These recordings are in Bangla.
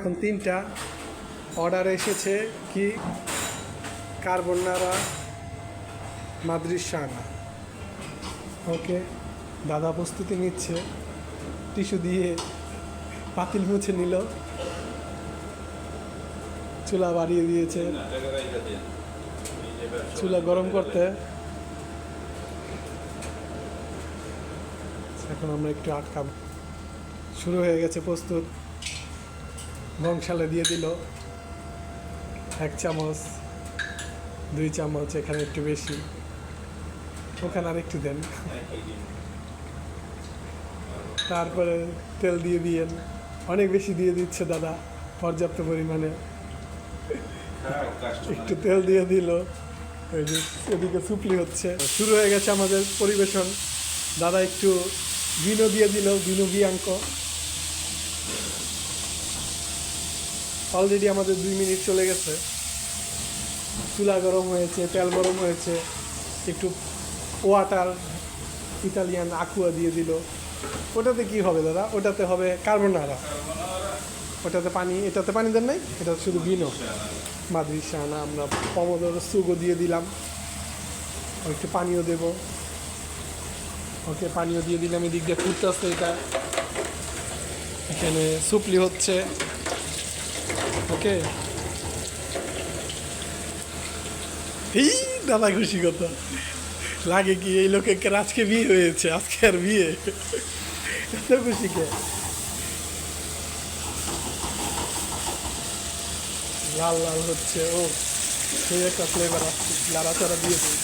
এখন তিনটা অর্ডার এসেছে কি? কার্বনারা মাদ্রিসানা। ওকে, দাদা প্রস্তুতি নিচ্ছে। টিস্যু দিয়ে পাতিল মুছে নিল। চুলা বাড়িয়ে দিয়েছে। চুলা গরম করতে। এখন আমরা একটু আটকাব। শুরু হয়ে গেছে প্রস্তুত। বংশালে দিয়ে দিল। এক চামচ, দুই চামচ, এখানে একটু বেশি। ওখানে আর একটু দেন। তারপরে তেল দিয়ে দিয়েন। অনেক বেশি দিয়ে দিচ্ছে দাদা, পর্যাপ্ত পরিমাণে। একটু তেল দিয়ে দিল। ওই যে এদিকে সুপলি হচ্ছে। শুরু হয়ে গেছে আমাদের পরিবেশন। দাদা একটু বিনো দিয়ে দিল বিনো বিয়াঙ্ক অলরেডি আমাদের দুই মিনিট চলে গেছে। চুলা গরম হয়েছে, তেল গরম হয়েছে। একটু ওয়াটার ইতালিয়ান আকুয়া দিয়ে দিল। ওটাতে কি হবে দাদা? ওটাতে হবে কার্বনারা ওটাতে পানি, এটাতে পানি দেন নাই? এটা শুধু বিনো মাদ্রিসানা আমরা পমোদর সুগো দিয়ে দিলাম। একটু পানিও দেব। ওকে, পানিও দিয়ে দিলাম। এদিক দিয়ে ফুটতেছে এটা। এখানে সুপলি হচ্ছে। ওকে। এই দাদা খুশি কথা। লাগে কি এই লোকের আজকে বিয়ে হয়েছে, আজকে আর বিয়ে। এত খুশি কে? লাল লাল হচ্ছে, ও, সেই একটা ফ্লেভার আসছে লাড়াচাড়া দিয়ে দিই।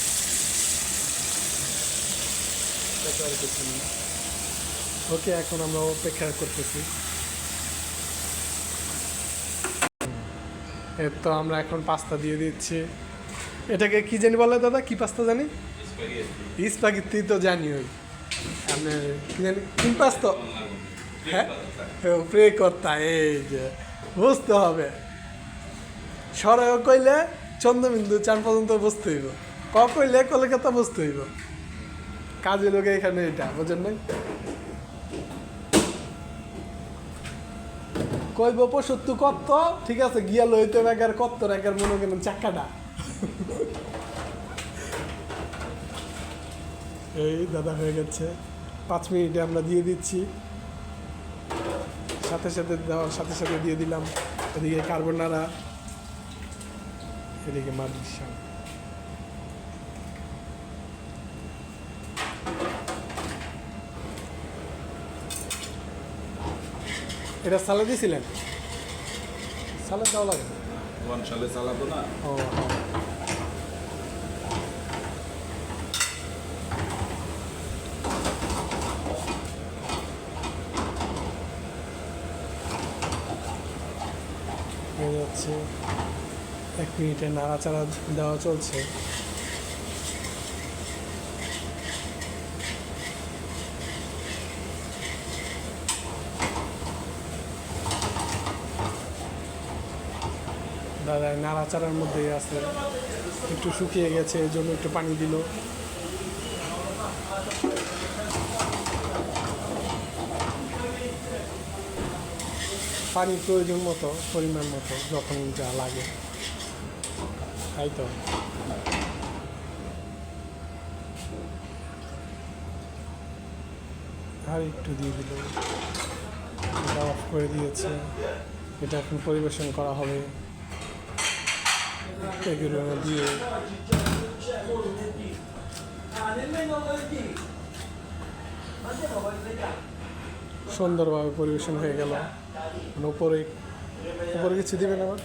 ওকে, এখন আমরা অপেক্ষা করতেছি। তো আমরা এখন পাস্তা দিয়ে দিচ্ছি। এটাকে কি জানি বলে দাদা? কি পাস্তা জানি? স্পাগেত্তি তো জানি ওই। আপনার কি জানি? কোন পাস্তা। হ্যাঁ? প্রে কর্তা এই যে বুঝতে হবে। সরয় কইলে চন্দ্রবিন্দু চান পর্যন্ত বুঝতে হইব। ক কইলে কলকাতা বুঝতে হইব। কাজে লোকে এখানে এটা বোঝেন নাই? কইব পঁয়ষট্টি কত ঠিক আছে, গিয়া লইতে এগার কত এগার মনে করেন চাক্কাটা। এই দাদা হয়ে গেছে। পাঁচ মিনিটে আমরা দিয়ে দিচ্ছি। সাথে সাথে দেওয়ার সাথে সাথে দিয়ে দিলাম। এদিকে কার্বনারা এদিকে মাদ্রিসা এটা সালাদ দিয়েছিলেন সালাদ দেওয়া লাগে? ওয়ান সালে চালাবো না ও। হয়ে যাচ্ছে এক মিনিটে নাড়াচাড়া দেওয়া চলছে দাদা নাড়াচাড়ার মধ্যেই আছে। একটু শুকিয়ে গেছে, এই জন্য একটু পানি দিল। পানি প্রয়োজন মতো, পরিমাণ মতো, যখন যা লাগে। তাই তো? আর একটু দিয়ে দিল। এটা অফ করে দিয়েছে। এটা এখন পরিবেশন করা হবে। এগুলো দিয়ে সুন্দরভাবে পরিবেশন হয়ে গেল। উপরে উপরে কিছু দিবেন আবার?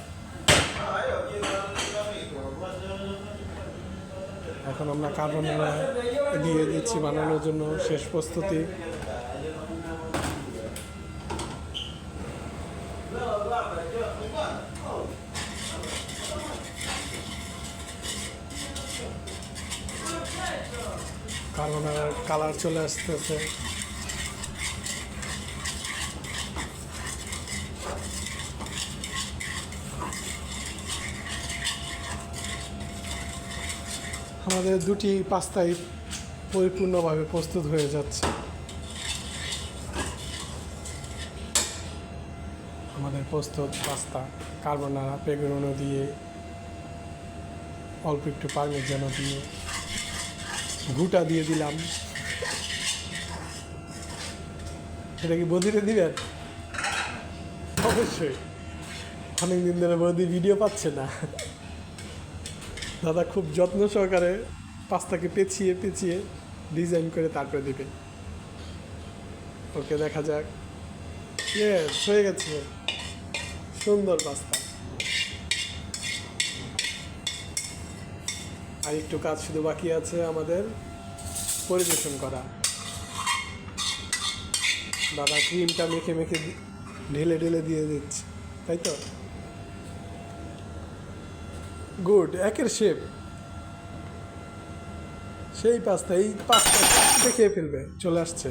এখন আমরা কার্বন দিয়ে দিচ্ছি, বানানোর জন্য। শেষ প্রস্তুতি। কার্বনের কালার চলে আসতেছে। আমাদের দুটি পাস্তাই পরিপূর্ণভাবে প্রস্তুত হয়ে যাচ্ছে। আমাদের প্রস্তুত পাস্তা কার্বোনারা পেগুরোনো দিয়ে, অল্প একটু পারমিজানো দিয়ে। গুটা দিয়ে দিলাম। সেটা কি বদিরে দিবেন অবশ্যই। অনেকদিন ধরে বৌদি ভিডিও পাচ্ছে না। দাদা খুব যত্ন সহকারে পাস্তাকে পেঁচিয়ে পেঁচিয়ে ডিজাইন করে তারপরে দিবে। ওকে দেখা যাক। হয়ে গেছে। সুন্দর পাস্তা। আর একটু কাজ শুধু বাকি আছে আমাদের পরিবেশন করা। দাদা ক্রিমটা মেখে মেখে ঢেলে ঢেলে দিয়ে দিচ্ছে, তাই তো? গুড একের শেপ সেই পাস্তা, এই পাস্তা খেয়ে ফেলবে, চলে আসছে।